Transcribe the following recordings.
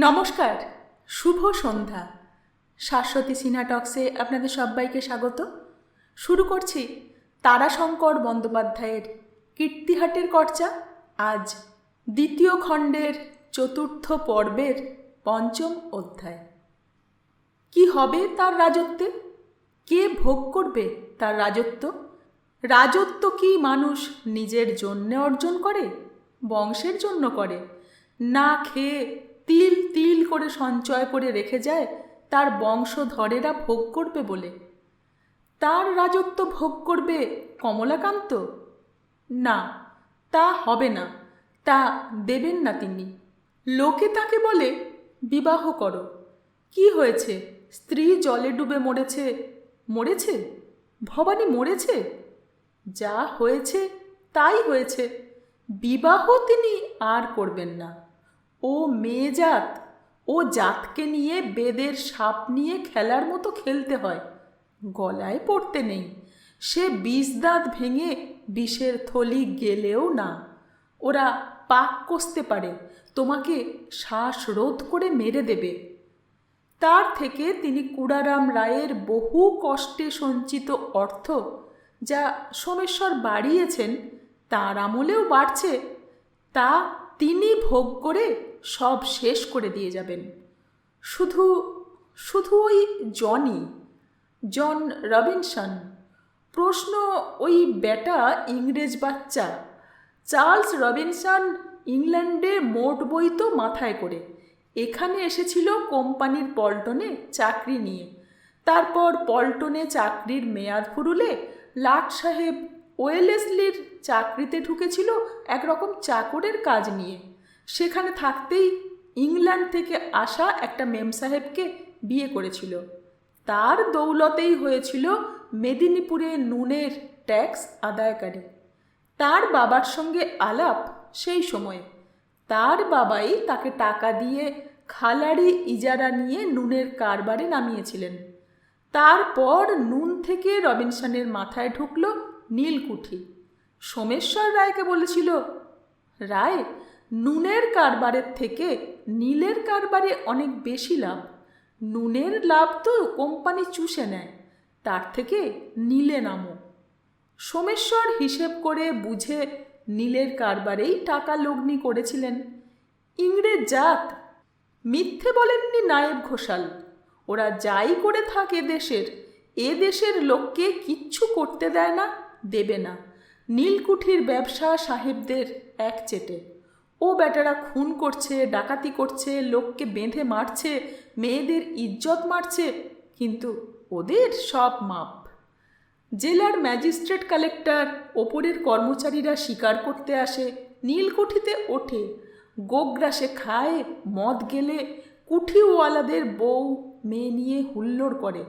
নমস্কার, শুভ সন্ধ্যা। শাশ্বতী সিনহা টক্সে আপনাদের সবাইকে স্বাগত। শুরু করছি তারাশঙ্কর বন্দ্যোপাধ্যায়ের কীর্তিহাটের কর্চা। আজ দ্বিতীয় খণ্ডের চতুর্থ পর্বের পঞ্চম অধ্যায়। কি হবে তার রাজত্বে? কে ভোগ করবে তার রাজত্ব? রাজত্ব কি মানুষ নিজের জন্যে অর্জন করে, বংশের জন্য করে? না খেয়ে তিল তিল করে সঞ্চয় করে রেখে যায়, তার বংশধরেরা ভোগ করবে বলে। তার রাজত্ব ভোগ করবে কমলাকান্ত? না, তা হবে না, তা দেবেন না তিনি। লোকে তাকে বলে, বিবাহ করো। কি হয়েছে? স্ত্রী জলে ডুবে মরেছে। মরেছে? ভবানী মরেছে? যা হয়েছে, তাই হয়েছে। বিবাহ তিনি আর করবেন না। ও মেয়ে জাত, ও জাতকে নিয়ে বেদের সাপ নিয়ে খেলার মতো খেলতে হয়। গলায় পড়তে নেই। সে বিষ দাঁত ভেঙে বিষের থলি গেলেও না। ওরা পাক কষতে পারে, তোমাকে শ্বাস রোধ করে মেরে দেবে। তার থেকে তিনি কুড়ারাম রায়ের বহু কষ্টে সঞ্চিত অর্থ যা সোমেশ্বর বাড়িয়েছেন, তার আমলেও বাড়ছে, তা তিনি ভোগ করে সব শেষ করে দিয়ে যাবেন। শুধু শুধু ওই জনই জন রবিনসন, প্রশ্ন ওই বেটা ইংরেজ বাচ্চা, চার্লস রবিনসন ইংল্যান্ডে মোট বই তো মাথায় করে। এখানে এসেছিল কোম্পানির পল্টনে চাকরি নিয়ে। তারপর পল্টনে চাকরির মেয়াদ ফুরুলে লাট সাহেব ওয়েলেসলির চাকরিতে ঢুকেছিল একরকম চাকরের কাজ নিয়ে। সেখানে থাকতেই ইংল্যান্ড থেকে আসা একটা মেম সাহেবকে বিয়ে করেছিল। তার দৌলতেই হয়েছিল মেদিনীপুরে নুনের ট্যাক্স আদায়কারী। তার বাবার সঙ্গে আলাপ সেই সময়ে। তার বাবাই তাকে টাকা দিয়ে খালারি ইজারা নিয়ে নুনের কারবারে নামিয়েছিলেন। তারপর নুন থেকে রবিনসনের মাথায় ঢুকল নীলকুঠি। সোমেশ্বর রায়কে বলেছিল, রায় নুনের কারবারের থেকে নীলের কারবারে অনেক বেশি লাভ। নুনের লাভ তো কোম্পানি চুষে নেয়, তার থেকে নীলে নামো। সোমেশ্বর হিসেব করে বুঝে নীলের কারবারেই টাকা লগ্নি করেছিলেন। ইংরেজ জাত, মিথ্যে বলেননি নায়েব ঘোষাল। ওরা যাই করে থাকে দেশের, এ দেশের লোককে কিচ্ছু করতে দেয় না, দেবে না। নীলকুঠির ব্যবসা সাহেবদের এক চেটে। ও বেটারা খুন করছে, ডাকাতি করছে, লোককে বেঁধে মারছে, মেয়েদের ইজ্জত মারছে, কিন্তু ওদের সব মাপ। জেলার ম্যাজিস্ট্রেট কালেক্টর, ওপরের কর্মচারীরা শিকার করতে আসে, নীলকুঠিতে ওঠে, গোগ্রাসে খায়, মদ গেলে, কুঠিওয়ালাদের বউ, মেয়ে নিয়ে হুল্লোড় করে,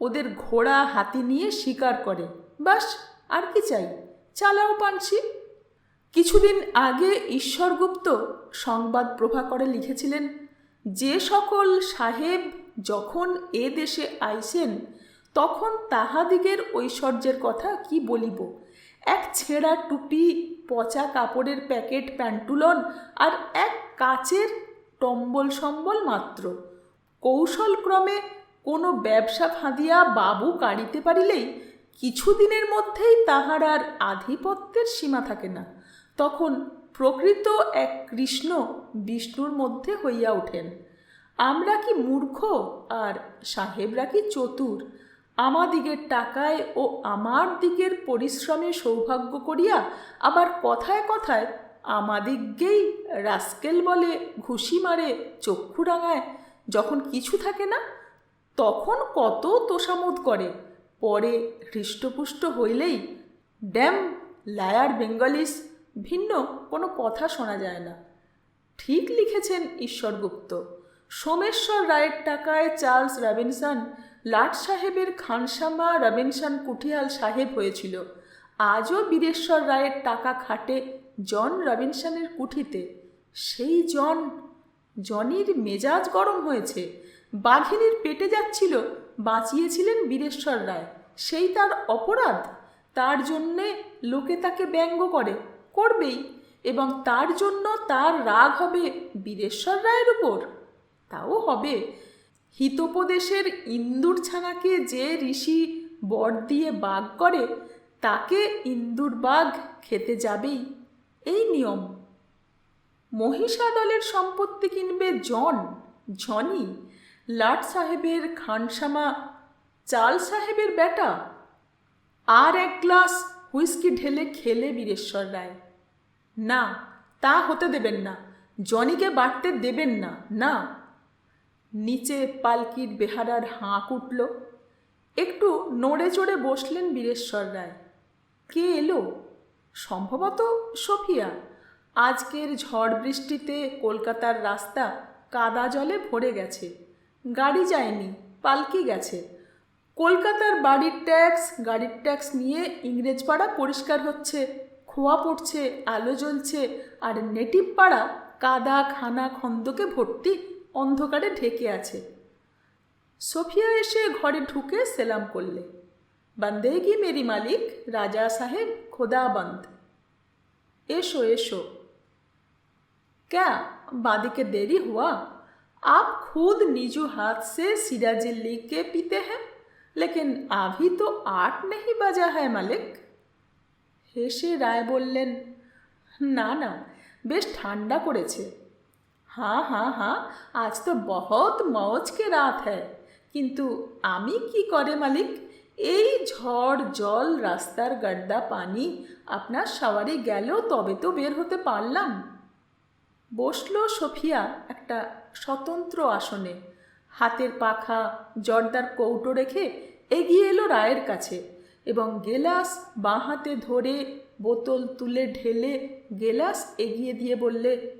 ওদের ঘোড়া হাতি নিয়ে শিকার করে। বাস, আর কি চাই? চালাও পানছি কিছুদিন আগে ঈশ্বরগুপ্ত সংবাদ প্রভাকরে লিখেছিলেন, যে সকল সাহেব যখন এ দেশে আইসেন, তখন তাহাদিগের ঐশ্বর্যের কথা কি বলিব? এক ছেঁড়া টুপি, পচা কাপড়ের প্যাকেট, প্যান্টুলন আর এক কাচের টম্বল সম্বল মাত্র। কৌশলক্রমে কোনো ব্যবসা ফাঁদিয়া বাবু কাড়িতে পারিলেই কিছুদিনের মধ্যেই তাহার আর আধিপত্যের সীমা থাকে না। তখন প্রকৃত এক কৃষ্ণ বিষ্ণুর মধ্যে হইয়া ওঠেন আমরা কি মূর্খ আর সাহেবরা কি চতুর? আমাদিগের টাকায় ও আমার দিকের পরিশ্রমে সৌভাগ্য করিয়া আবার কথায় কথায় আমাদিগকেই রাস্কেল বলে ঘুষি মারে চক্ষু রাঙায়। যখন কিছু থাকে না, তখন কত তোষামোদ করে। পরে হৃষ্টপুষ্ট হইলেই, ড্যাম, লায়ার বেঙ্গলিস ভিন্ন কোনো কথা শোনা যায় না। ঠিক লিখেছেন ঈশ্বরগুপ্ত। সোমেশ্বর রায়ের টাকায় চার্লস রবিনসন, লাট সাহেবের খানসামা রবিনসন কুঠিয়াল সাহেব হয়েছিল। আজও বীরেশ্বর রায়ের টাকা খাটে জন রবিনসনের কুঠিতে। সেই জন, জনির মেজাজ গরম হয়েছে। বাঘিনীর পেটে যাচ্ছিল, বাঁচিয়েছিলেন বীরেশ্বর রায়। সেই তার অপরাধ, তার জন্যে লোকে তাকে ব্যঙ্গ করে। করবেই এবং তার জন্য তার রাগ হবে বীরেশ্বর রায়ের উপর। তাও হবে। হিতোপদেশের ইন্দুর ছানাকে যে ঋষি বর দিয়ে বাঘ করে, তাকে ইন্দুর বাঘ খেতে যাবেই। এই নিয়ম। মহিষা দলের সম্পত্তি কিনবে জন জনি লাট সাহেবের খানসামা, চাল সাহেবের বেটা আর এক গ্লাস হুইস্কি ঢেলে খেলে বীরেশ্বর রায়। না, তা হতে দেবেন না। জনিকে বাড়তে দেবেন না না। নিচে পালকির বেহারার হাঁক উঠল। একটু নড়ে চড়ে বসলেন বীরেশ্বর রায়। কে এলো? সম্ভবত সফিয়া। আজকের ঝড় বৃষ্টিতে কলকাতার রাস্তা কাদা জলে ভরে গেছে। গাড়ি যায়নি, পালকি গেছে। কলকাতার বাড়ির ট্যাক্স, গাড়ির ট্যাক্স নিয়ে ইংরেজপাড়া পরিষ্কার হচ্ছে। খোয়া পড়ছে আলো জ্বলছে আর নেটিভ পাড়া কাদা খানা খন্দকে ভর্তি অন্ধকারে ঢেকে আছে সোফিয়া এসে ঘরে ঢুকে সেলাম করলে বন্দেগি মেরি মালিক রাজা সাহেব খোদাবন্দ এসো এসো क्या बादी के देरी हुआ आप खुद निजू हाथ से सिराजी लिख के पीते हैं लेकिन अभी तो आठ नहीं बजा है मालिक হেসে রায় বললেন, না না, বেশ ঠান্ডা করেছে। হ্যাঁ হ্যাঁ হ্যাঁ আজ তো বহুত মৌজ কে রাত হ্যায়। কিন্তু আমি কি করে, মালিক? এই ঝড় জল রাস্তার গাড্ডা পানি আপনার সাওয়ারে গেল, তবে তো বের হতে পারলাম। বসল সোফিয়া একটা স্বতন্ত্র আসনে। হাতের পাখা, জর্দার কৌটো রেখে এগিয়ে এলো রায়ের কাছে। এবং গেলাস বাঁ হাতে ধরে বোতল তুলে ঢেলে গেলাস এগিয়ে দিয়ে বললে,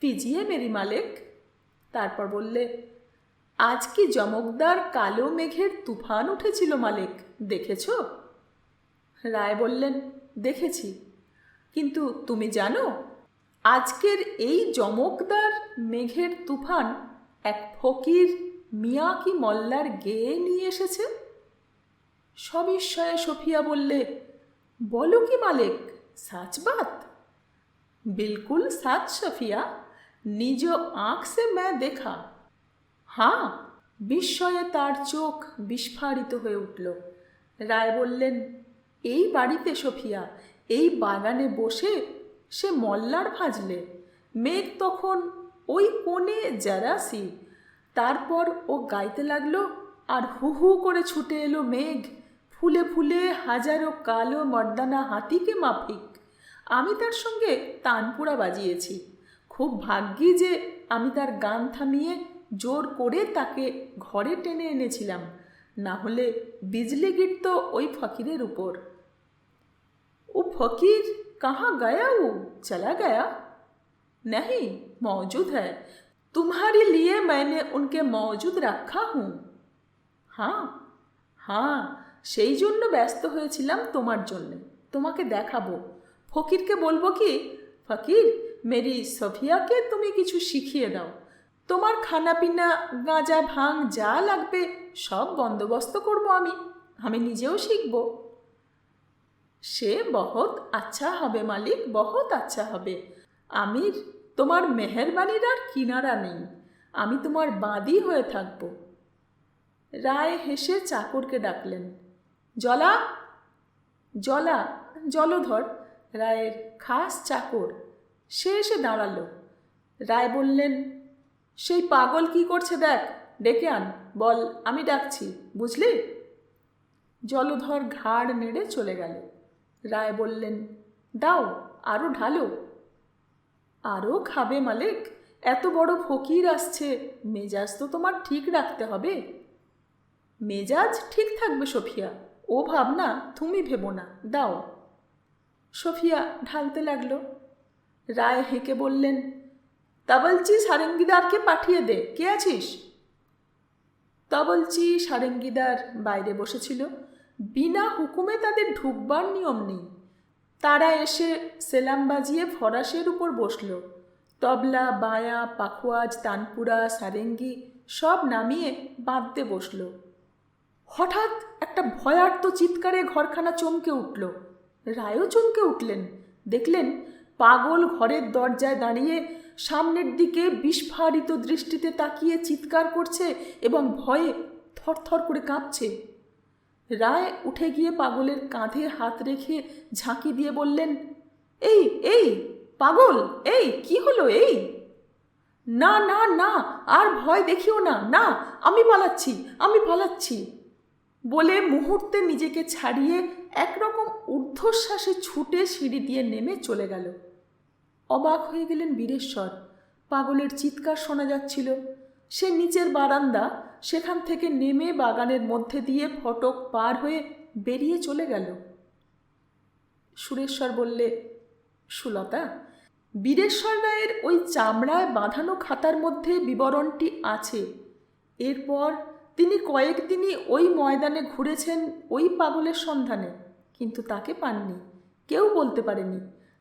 পিজিয়ে মেরি মালেক। তারপর বললে, আজ কি চমকদার কালো মেঘের তুফান উঠেছিল মালিক, দেখেছ? রায় বললেন, দেখেছি। কিন্তু তুমি জানো, আজকের এই চমকদার মেঘের তুফান এক ফকির মিয়া কি মল্লার গেয়ে নিয়ে এসেছে? সবিস্ময়ে সফিয়া বললে বলো কি মালিক সাচ বাত बिल्कुल सच सफिया নিজ আঁখ সে ম্যা দেখা হ্যাঁ বিস্ময়ে তার চোখ বিস্ফারিত হয়ে উঠল রায় বললেন এই বাড়িতে সফিয়া এই বাগানে বসে সে মল্লার ভাজলে মেঘ তখন ওই কোণে জারাসি তারপর ও গাইতে লাগলো আর হু হু করে ছুটে এলো মেঘ ফুলে ফুলে হাজারো কালো মর্দানা হাতিকে মাফিক আমি তার সঙ্গে তানপুরা বাজিয়েছি খুব ভাগ্যি যে আমি তার গান থামিয়ে জোর করে তাকে ঘরে টেনে এনেছিলাম না হলে বিজলি গিরত ওই ফকিরের উপর ও ফকির कहाँ गया वो चला गया नहीं मौजूद है तुम्हारे लिए मैंने उनके मौजूद रखा हूँ হ্যাঁ হ্যাঁ সেই জন্য ব্যস্ত হয়েছিলাম তোমার জন্য। তোমাকে দেখাবো। ফকিরকে বলব কি, ফকির, মেরি সফিয়াকে তুমি কিছু শিখিয়ে দাও। তোমার খানাপিনা, গাঁজা, ভাং যা লাগবে সব বন্দোবস্ত করব আমি। আমি নিজেও শিখব। সে বহুত আচ্ছা হবে মালিক, বহুত আচ্ছা হবে। আমির, তোমার মেহরবানির আর কিনারা নেই। আমি তোমার বাদী হয়ে থাকব। রায় হেসে চাকরকে ডাকলেন। জলা জলা, জলধর, রায়ের খাস চাকর। সে এসে দাঁড়াল। রায় বললেন, সেই পাগল কি করছে দেখ, ডেকে আন। বল, আমি ডাকছি, বুঝলি? জলধর ঘাড় নেড়ে চলে গেল। রায় বললেন, দাও আরও ঢালো। আরও খাবে মালিক, এত বড় ফকির আসছে, মেজাজ তো তোমার ঠিক রাখতে হবে। মেজাজ ঠিক থাকবে, সফিয়া। ও ভাবনা তুমি ভেবো না, দাও। সফিয়া ঢালতে লাগল। রায় হেঁকে বললেন তা বলছি সারেঙ্গিদারকে পাঠিয়ে দে, কে আছিস? তা বলছি সারেঙ্গিদার বাইরে বসেছিল। বিনা হুকুমে তাদের ঢুকবার নিয়ম নেই। তারা এসে সেলাম বাজিয়ে ফরাসের উপর বসল। তবলা, বায়া, পাখোয়াজ, তানপুরা, সারেঙ্গি সব নামিয়ে বাঁধতে বসল। হঠাৎ একটা ভয়ার্ত চিৎকারে ঘরখানা চমকে উঠল। রায়ও চমকে উঠলেন। দেখলেন পাগল ঘরের দরজায় দাঁড়িয়ে সামনের দিকে বিস্ফারিত দৃষ্টিতে তাকিয়ে চিৎকার করছে এবং ভয়ে থরথর করে কাঁপছে। রায় উঠে গিয়ে পাগলের কাঁধে হাত রেখে ঝাঁকি দিয়ে বললেন, এই এই, পাগল, এই, কি হলো, এই? না না না, আর ভয় দেখিও না না, আমি পালাচ্ছি আমি পালাচ্ছি। বলে মুহূর্তে নিজেকে ছাড়িয়ে একরকম ঊর্ধ্বশ্বাসে ছুটে সিঁড়ি দিয়ে নেমে চলে গেল। অবাক হয়ে গেলেন বীরেশ্বর। পাগলের চিৎকার শোনা যাচ্ছিল। সে নিচের বারান্দা, সেখান থেকে নেমে বাগানের মধ্যে দিয়ে ফটক পার হয়ে বেরিয়ে চলে গেল। সুরেশ্বর বললে, সুলতা, বীরেশ্বর রায়ের ওই চামড়ায় বাঁধানো খাতার মধ্যে বিবরণটি আছে। এরপর তিনি কয়েকদিনই ওই ময়দানে ঘুরেছেন ওই পাগলের সন্ধানে কিন্তু তাকে পাননি। কেউ বলতে পারেনি।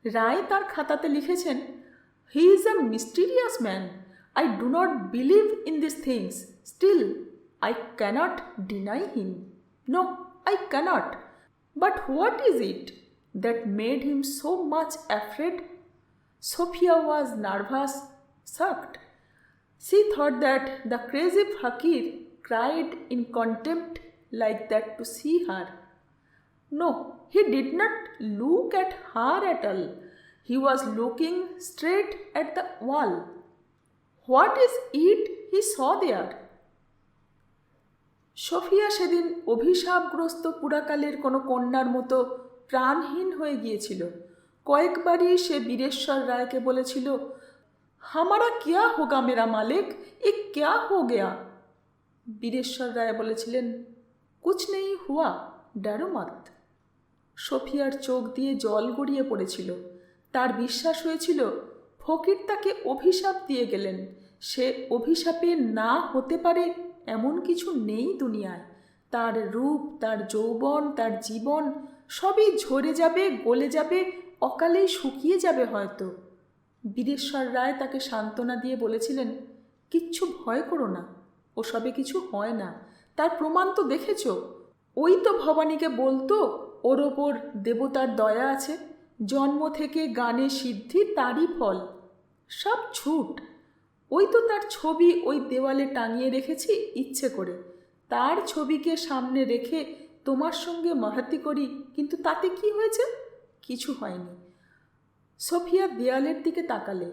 রায় তার খাতাতে লিখেছেন he is a mysterious man I do not believe in this things still I can't deny him no I can't but what is it that made him so much afraid Sophia was nervous, shocked. She thought that the crazy fakir cried in contempt like that to see her. No, he did not look at her at all. He was looking straight at the wall. What is it he saw there? Sophia সেদিন অভিশাপগ্রস্ত পুরাকালের কোনো কন্যার মতো প্রাণহীন হয়ে গিয়েছিল কয়েকবারই সে বীরেশ্বর রায়কে বলেছিল হামারা কিয়া হোগা মেরা মালিক এ ক্যা হো গেয়া বীরেশ্বর রায় বলেছিলেন, কুছ নেই হুয়া ড্যারো মাত। সোফিয়ার চোখ দিয়ে জল গড়িয়ে পড়েছিল। তার বিশ্বাস হয়েছিল, ফকির তাকে অভিশাপ দিয়ে গেলেন। সে অভিশাপে না হতে পারে এমন কিছু নেই দুনিয়ায়। তার রূপ, তার যৌবন, তার জীবন সবই ঝরে যাবে, গলে যাবে, অকালেই শুকিয়ে যাবে হয়তো। বীরেশ্বর রায় তাকে সান্ত্বনা দিয়ে বলেছিলেন, কিচ্ছু ভয় করো না। ওসবে কিছু হয় না। তার প্রমাণ তো দেখেছ? ওই তো ভবানীকে বলতো, ওর ওপর দেবতার দয়া আছে। জন্ম থেকে গানে সিদ্ধি তারই ফল। সব ছুট। ওই তো তার ছবি ওই দেওয়ালে টাঙিয়ে রেখেছি ইচ্ছে করে। তার ছবিকে সামনে রেখে তোমার সঙ্গে মাহাতি করি, কিন্তু তাতে কি হয়েছে? কিছু হয়নি। সোফিয়া দেয়ালের দিকে তাকালে।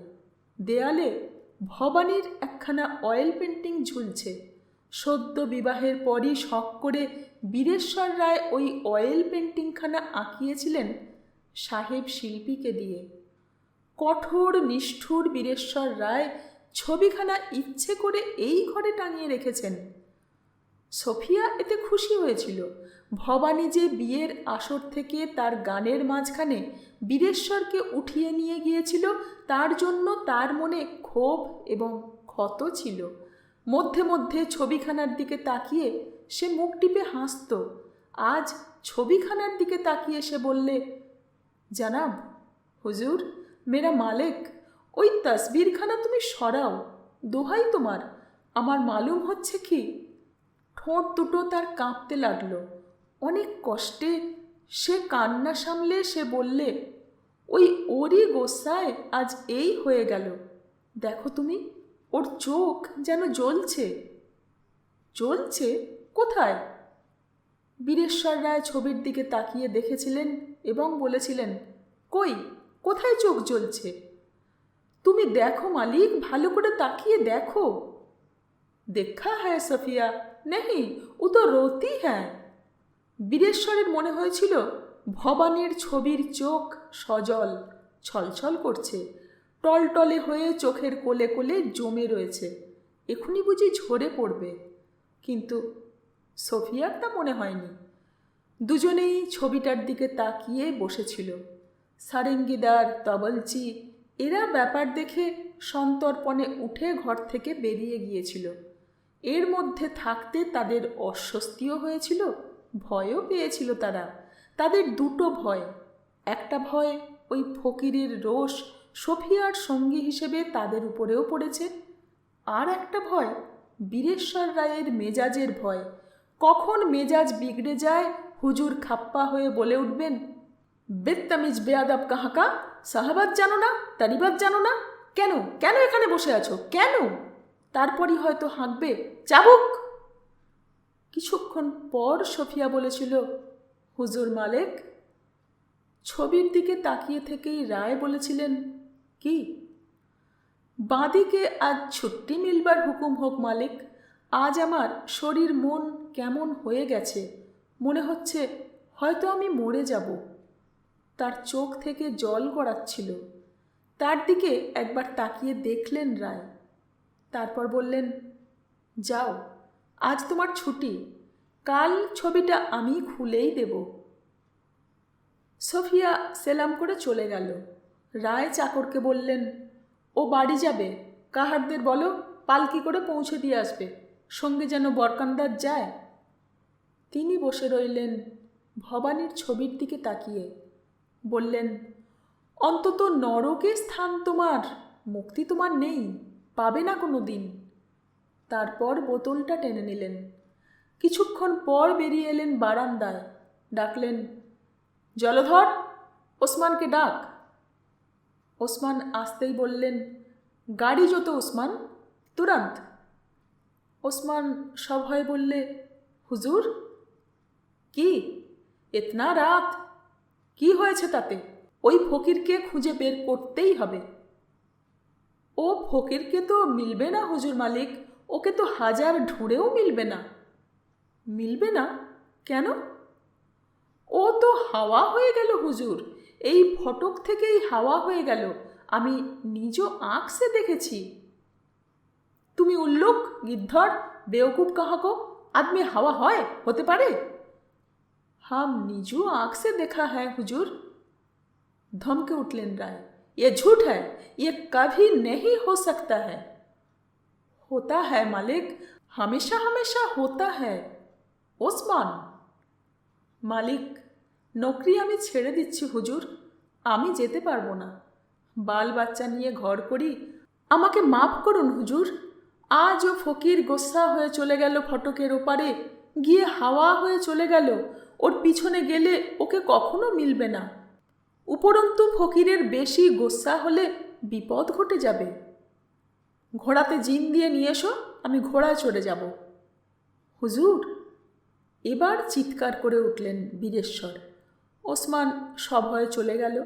দেয়ালে ভবানীর একখানা অয়েল পেন্টিং ঝুলছে। সদ্য বিবাহের পরই শখ করে বীরেশ্বর রায় ওই অয়েল পেন্টিংখানা আঁকিয়েছিলেন সাহেব শিল্পীকে দিয়ে। কঠোর, নিষ্ঠুর বীরেশ্বর রায় ছবিখানা ইচ্ছে করে এই ঘরে টাঙিয়ে রেখেছেন। সোফিয়া এতে খুশি হয়েছিল। ভবানী যে বিয়ের আসর থেকে তার গানের মাঝখানে বীরেশ্বরকে উঠিয়ে নিয়ে গিয়েছিল, তার জন্য তার মনে ক্ষোভ এবং ক্ষত ছিল। মধ্যে মধ্যে ছবিখানার দিকে তাকিয়ে সে মুখ টিপে হাসত। আজ ছবিখানার দিকে তাকিয়ে সে বললে, জানাব, হুজুর, মেরা মালেক, ওই তসবিরখানা তুমি সরাও, দোহাই তোমার। আমার মালুম হচ্ছে কি? ঠোঁট দুটো তার কাঁপতে লাগল। অনেক কষ্টে সে কান্না সামলে সে বললে, ওই ওরই গোসায় আজ এই হয়ে গেল। দেখো তুমি, ওর চোখ যেন জ্বলছে। জ্বলছে? কোথায়? বীরেশ্বর রায় ছবির দিকে তাকিয়ে দেখেছিলেন এবং বলেছিলেন, কই, কোথায় চোখ জ্বলছে? তুমি দেখো মালিক, ভালো করে তাকিয়ে দেখো। দেখা হ্যায় সফিয়া নেহি ও তো রোতি হ্যাঁ বীরেশ্বরের মনে হয়েছিল ভবানীর ছবির চোখ সজল, ছলছল করছে। টলটলে হয়ে চোখের কোলে কোলে জমে রয়েছে। এখনই বুঝি ঝরে পড়বে। কিন্তু সোফিয়ার তা মনে হয়নি। দুজনেই ছবিটার দিকে তাকিয়ে বসেছিল। সারেঙ্গিদার, তবলচি, এরা ব্যাপার দেখে সন্তর্পণে উঠে ঘর থেকে বেরিয়ে গিয়েছিল। এর মধ্যে থাকতে তাদের অস্বস্তিও হয়েছিল, ভয়ও পেয়েছিল তারা। তাদের দুটো ভয়। একটা ভয় ওই ফকিরের রোষ সফিয়ার সঙ্গী হিসেবে তাদের উপরেও পড়েছে। আর একটা ভয় বীরেশ্বর রায়ের মেজাজের ভয়। কখন মেজাজ বিগড়ে যায়, হুজুর খাপ্পা হয়ে বলে উঠবেন, বেত্তামিজ, বেয়াদাব কাহাকা? সাহাবাদ জানো না? তারিবাদ জানো না? কেন? কেন এখানে বসে আছো? কেন? তারপরই হয়তো হাঁকবে। চাবুক কিছুক্ষণ পর সফিয়া বলেছিল, হুজুর মালেক? ছবির দিকে তাকিয়ে থেকেই রায় বলেছিলেন, কি? বাঁদিকে আজ ছুটি মিলবার হুকুম হোক মালিক, আজ আমার শরীর মন কেমন হয়ে গেছে, মনে হচ্ছে হয়তো আমি মরে যাব। তার চোখ থেকে জল গড়াচ্ছিল। তার দিকে একবার তাকিয়ে দেখলেন রায়। তারপর বললেন, যাও, আজ তোমার ছুটি, কাল ছবিটা আমি খুলেই দেব। সফিয়া সেলাম করে চলে গেল। রায় চাকরকে বললেন, ও বাড়ি যাবে, কাহারদের বলো, পালকি করে পৌঁছে দিয়ে আসবে, সঙ্গে যেন বরকান্দার যায়? তিনি বসে রইলেন ভবানীর ছবির দিকে তাকিয়ে। বললেন, অন্তত নরকে স্থান তোমার, মুক্তি তোমার নেই। পাবে না কোনো দিন। তারপর বোতলটা টেনে নিলেন। কিছুক্ষণ পর বেরিয়ে এলেন বারান্দায়। ডাকলেন, জলধর, ওসমানকে ডাক। ওসমান আসতেই বললেন, গাড়ি যত ওসমান, তুরান্ত। ওসমান সভয়ে বললে, হুজুর, কি? এতনা রাত? কি হয়েছে তাতে? ওই ফকিরকে খুঁজে বের করতেই হবে। ও ফকিরকে তো মিলবে না হুজুর মালিক, ওকে তো হাজার ঢুঁড়েও মিলবে না। মিলবে না? কেন? ও তো হাওয়া হয়ে গেল হুজুর, এই ফটক থেকেই হাওয়া হয়ে গেল, আমি নিজ আঁকসে দেখেছি। তুমি উল্লুক, গিদ্ধর, বেওকুব কাহাকো, আদমি হাওয়া হয়, হতে পারে? হাম নিজু আঁকসে দেখা হ্যাঁ হুজুর। ধমকে উঠলেন রায়। ये झूठ है ये कभी नहीं हो सकता है होता है मालिक हमेशा हमेशा होता है ওসমান মালিক নকরি আমি ছেড়ে দিচ্ছি হুজুর আমি যেতে পারবো না বাল বাচ্চা নিয়ে ঘর করি আমাকে মাফ করুন হুজুর আজও ফকির গোসা হয়ে চলে গেল ফটকের ওপারে গিয়ে হাওয়া হয়ে চলে গেল ওর পিছনে গেলে ওকে কখনো মিলবে না উপরন্তু ফকিরের বেশি গোসা হলে বিপদ ঘটে যাবে। ঘোড়াতে জিন দিয়ে নিয়ে এসো, আমি ঘোড়ায় চড়ে যাব। হুজুর, এবার চিৎকার করে উঠলেন বীরেশ্বর। ওসমান সভয়ে চলে গেল।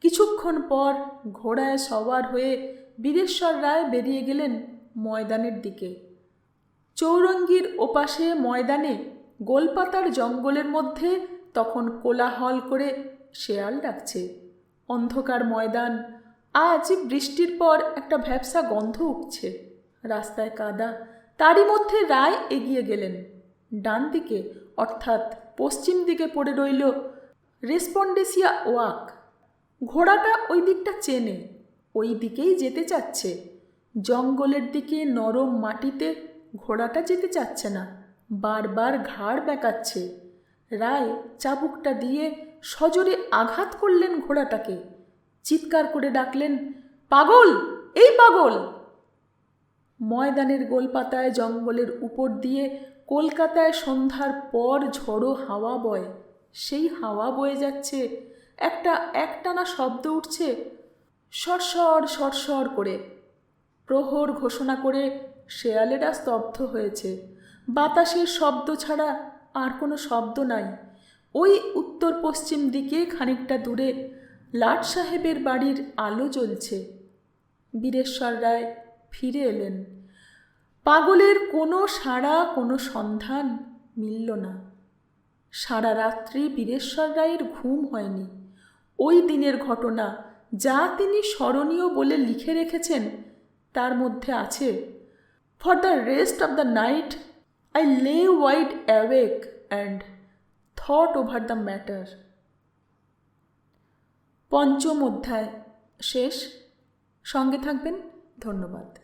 কিছুক্ষণ পর ঘোড়ায় সওয়ার হয়ে বীরেশ্বর রায় বেরিয়ে গেলেন ময়দানের দিকে। চৌরঙ্গির ওপাশে ময়দানে গোলপাতার জঙ্গলের মধ্যে তখন কোলাহল করে শেয়াল ডাকছে, অন্ধকার ময়দান, আজ বৃষ্টির পর একটা ভ্যাবসা গন্ধ উঠছে। রাস্তায় কাদা, তারই মধ্যে রায় এগিয়ে গেলেন। ডান দিকে, অর্থাৎ পশ্চিম দিকে পড়ে রইল রেসপন্ডেসিয়া ওয়াক। ঘোড়াটা ওই দিকটা চেনে, ওই দিকেই যেতে চাচ্ছে। জঙ্গলের দিকে নরম মাটিতে ঘোড়াটা যেতে চাচ্ছে না, বারবার ঘাড় বেঁকাচ্ছে। রায় চাবুকটা দিয়ে সজোরে আঘাত করলেন ঘোড়াটাকে। চিৎকার করে ডাকলেন, পাগল! এই পাগল! ময়দানের গোলপাতায় জঙ্গলের উপর দিয়ে কলকাতায় সন্ধ্যার পর ঝড়ো হাওয়া বয়। সেই হাওয়া বয়ে যাচ্ছে, একটা একটানা শব্দ উঠছে, সরসর সরসর করে। প্রহর ঘোষণা করে শেয়ালেরা স্তব্ধ হয়েছে। বাতাসের শব্দ ছাড়া আর কোনো শব্দ নাই। ওই উত্তর পশ্চিম দিকে খানিকটা দূরে লাট সাহেবের বাড়ির আলো জ্বলছে। বীরেশ্বর রায় ফিরে এলেন। পাগলের কোনো সাড়া, কোনো সন্ধান মিলল না। সারা রাত্রি বীরেশ্বর রায়ের ঘুম হয়নি। ওই দিনের ঘটনা যা তিনি স্মরণীয় বলে লিখে রেখেছেন, তার মধ্যে আছে for the rest of the night I lay wide awake and thought over the matter পঞ্চম অধ্যায় শেষ। সঙ্গে থাকবেন। ধন্যবাদ।